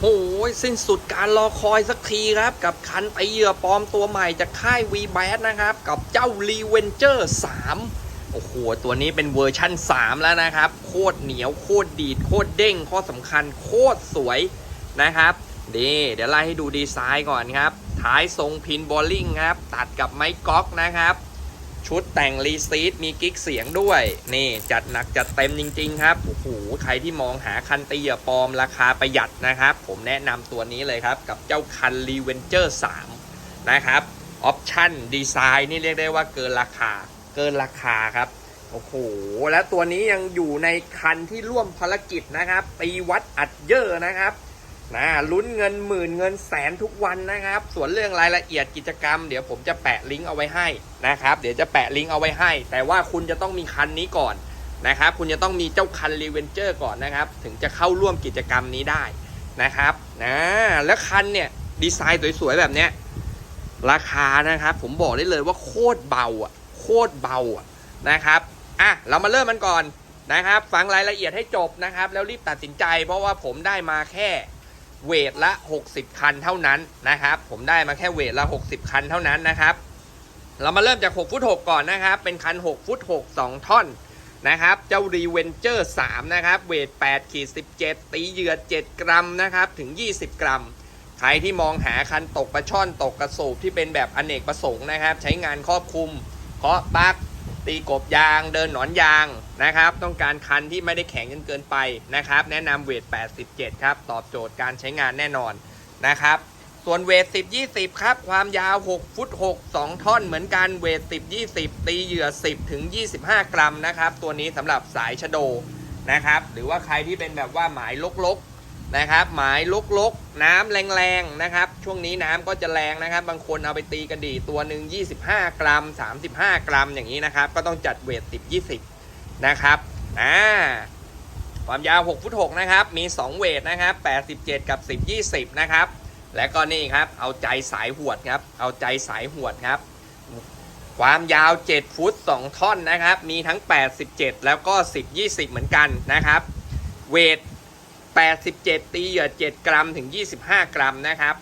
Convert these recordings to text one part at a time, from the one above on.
โอ้ยสิ้นสุดการรอคอยสักทีครับ กับคันตีเหยื่อปลอมตัวใหม่จากค่าย v b a t นะครับ กับเจ้า r e v e n g e r 3 โอ้โห ตัวนี้เป็นเวอร์ชั่น 3 แล้วนะครับ โคตรเหนียวโคตรดีด โคตรเด้ง ข้อสำคัญโคตรสวยนะครับดีเดี๋ยวไล่ให้ดูดีไซน์ก่อนครับ ท้ายทรงพินบอลลิงครับ ตัดกับไม้ก๊อกนะครับ ชุดแต่งรีซีดมีกิ๊กเสียงด้วย นี่จัดหนักจัดเต็มจริง ๆ ครับโอ้โหใครที่มองหาคันตีเหยื่อปลอมราคาประหยัดนะครับ ผมแนะนำตัวนี้เลยครับ กับเจ้าคัน r e v e n g e r 3นะครับออปชั่นดีไซน์นี่เรียกได้ว่าเกินราคา เกินราคาครับโอ้โหแล้วตัวนี้ยังอยู่ในคันที่ร่วมภารกิจนะครับตีวัดอัดเยอะนะครับ นะลุ้นเงินหมื่นเงินแสนทุกวันนะครับ ส่วนเรื่องรายละเอียดกิจกรรม เดี๋ยวผมจะแปะลิงก์เอาไว้ให้นะครับ เดี๋ยวจะแปะลิงก์เอาไว้ให้ แต่ว่าคุณจะต้องมีคันนี้ก่อนนะครับ คุณจะต้องมีเจ้าคันรีเวนเจอร์ก่อนนะครับ ถึงจะเข้าร่วมกิจกรรมนี้ได้นะครับนะแล้วคันเนี่ยดีไซน์สวยๆแบบเนี้ยราคานะครับผมบอกได้เลยว่าโคตรเบาอะโคตรเบาอะนะครับอะเรามาเริ่มมันก่อนนะครับ ฟังรายละเอียดให้จบนะครับ แล้วรีบตัดสินใจเพราะว่าผมได้มาแค่ เวทละ 60 คันเท่านั้นนะครับ ผมได้มาแค่เวทละ 60 คันเท่านั้นนะครับ เรามาเริ่มจาก 6 ฟุต 6 ก่อนนะครับ เป็นคัน 6 ฟุต 6 2 ท่อนนะครับ เจ้ารีเวนเจอร์ 3 นะครับ เวท8ขีด17 ตีเหยื่อ 7 กรัมนะครับ ถึง 20 กรัม ใครที่มองหาคันตกปลาช่อนตกกระสูบที่เป็นแบบอเนกประสงค์นะครับ ใช้งานครอบคลุมเคาะปลั๊ก ตีกบยางเดินหนอนยางนะครับ ต้องการคันที่ไม่ได้แข็งจนเกินไปนะครับ แนะนำเวท 87 ครับ ตอบโจทย์การใช้งานแน่นอนนะครับ ส่วนเวท 10 20 ครับ ความยาว 6 ฟุต 6 2 ท่อน เหมือนกันเวท 10 20 ตีเหยื่อ 10 ถึง 25 กรัมนะครับ ตัวนี้สำหรับสายชะโดนะครับ หรือว่าใครที่เป็นแบบว่าหมายลกๆ นะครับหมายลกๆ น้ำแรงๆนะครับ ช่วงนี้น้ำก็จะแรงนะครับ บางคนเอาไปตีกระดี่ตัวหนึ่ง25 กรัม 35 กรัมอย่างนี้นะครับ ก็ต้องจัดเวท10 20 นะครับอ่าความยาว 6 ฟุต 6 นะครับ มี 2 เวทนะครับ 87 กับ 10 20 นะครับ และก็นี่ครับ เอาใจสายหวดครับ เอาใจสายหวดครับ ความยาว 7 ฟุต 2 ท่อนนะครับ มีทั้ง 87 แล้วก็ 10 20 เหมือนกันนะครับ เวท 87 ตีเหยื่อ7กรัมถึง 25 กรัมนะครับ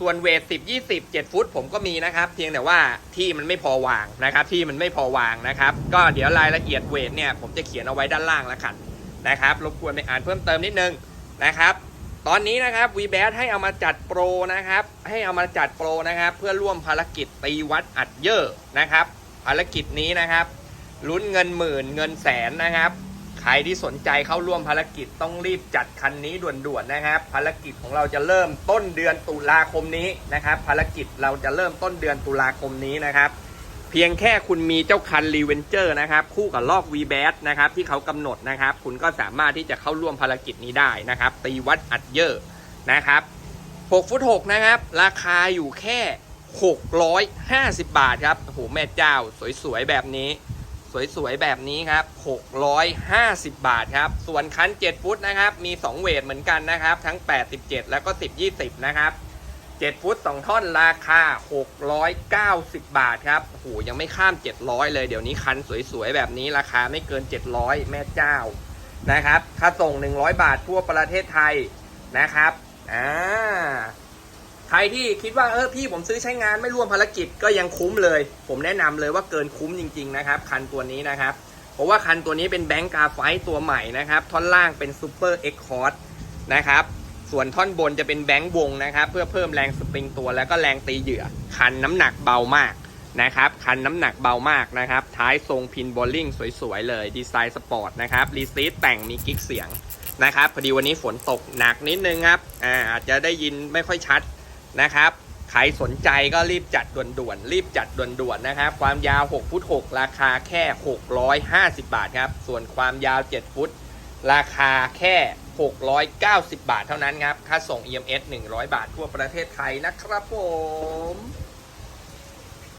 ส่วนเวท 10 20 7 ฟุตผมก็มีนะครับ เพียงแต่ว่าที่มันไม่พอวางนะครับ ที่มันไม่พอวางนะครับ ก็เดี๋ยวรายละเอียดเวทเนี่ยผมจะเขียนเอาไว้ด้านล่างแล้วกันนะครับ รบกวนไปอ่านเพิ่มเติมนิดนึงนะครับตอนนี้นะครับ v b a t ให้เอามาจัดโปรนะครับ ให้เอามาจัดโปรนะครับ เพื่อร่วมภารกิจตีวัดอัดเยอะนะครับ ภารกิจนี้นะครับลุ้นเงินหมื่นเงินแสนนะครับ ใครที่สนใจเข้าร่วมภารกิจต้องรีบจัดคันนี้ด่วนๆนะครับ ภารกิจของเราจะเริ่มต้นเดือนตุลาคมนี้นะครับ ภารกิจเราจะเริ่มต้นเดือนตุลาคมนี้นะครับ เพียงแค่คุณมีเจ้าคันรีเวนเจอร์นะครับ คู่กับลอก v b a t นะครับที่เขากำหนดนะครับ คุณก็สามารถที่จะเข้าร่วมภารกิจนี้ได้นะครับ ตีวัดอัดเยอะนะครับ6ฟุต6นะครับ ราคาอยู่แค่ 650 บาทครับโอ้โหแม่เจ้าสวยๆแบบนี้ สวยๆ แบบนี้ครับ 650 บาทครับ ส่วนคัน 7 ฟุตนะครับ มี 2 เวทเหมือนกันนะครับ ทั้ง 87 แล้วก็ 10 20 นะครับ 7 ฟุต 2 ท่อนราคา 690 บาทครับโหยังไม่ข้าม 700 เลยเดี๋ยวนี้คันสวยๆ แบบนี้ราคาไม่เกิน 700 แม่เจ้านะครับค่าส่ง 100 บาททั่วประเทศไทยนะครับอ่า ใครที่คิดว่าเออพี่ผมซื้อใช้งานไม่ร่วมภารกิจก็ยังคุ้มเลย ผมแนะนำเลยว่าเกินคุ้มจริง ๆ นะครับ คันตัวนี้นะครับ เพราะว่าคันตัวนี้เป็นแบงก์กาไฟตัวใหม่นะครับ ท่อนล่างเป็นซูเปอร์เอ็กคอร์ดนะครับส่วนท่อนบนจะเป็นแบงก์วงนะครับ เพื่อเพิ่มแรงสปริงตัวแล้วก็แรงตีเหยื่อ คันน้ำหนักเบามากนะครับ คันน้ำหนักเบามากนะครับ ท้ายทรงพินบอลลิงสวยๆเลยดีไซน์สปอร์ตนะครับรีซีดแต่งมีกิ๊กเสียงนะครับพอดีวันนี้ฝนตกหนักนิดนึงครับอ่าอาจจะได้ยินไม่ค่อยชัด นะครับใครสนใจก็รีบจัดด่วนๆรีบจัดด่วนๆนะครับ ความยาว 6 ฟุต 6 ราคาแค่ 650 บาทครับ ส่วนความยาว 7 ฟุต ราคาแค่ 690 บาทเท่านั้นครับ ค่าส่ง EMS 100 บาททั่วประเทศไทยนะครับผม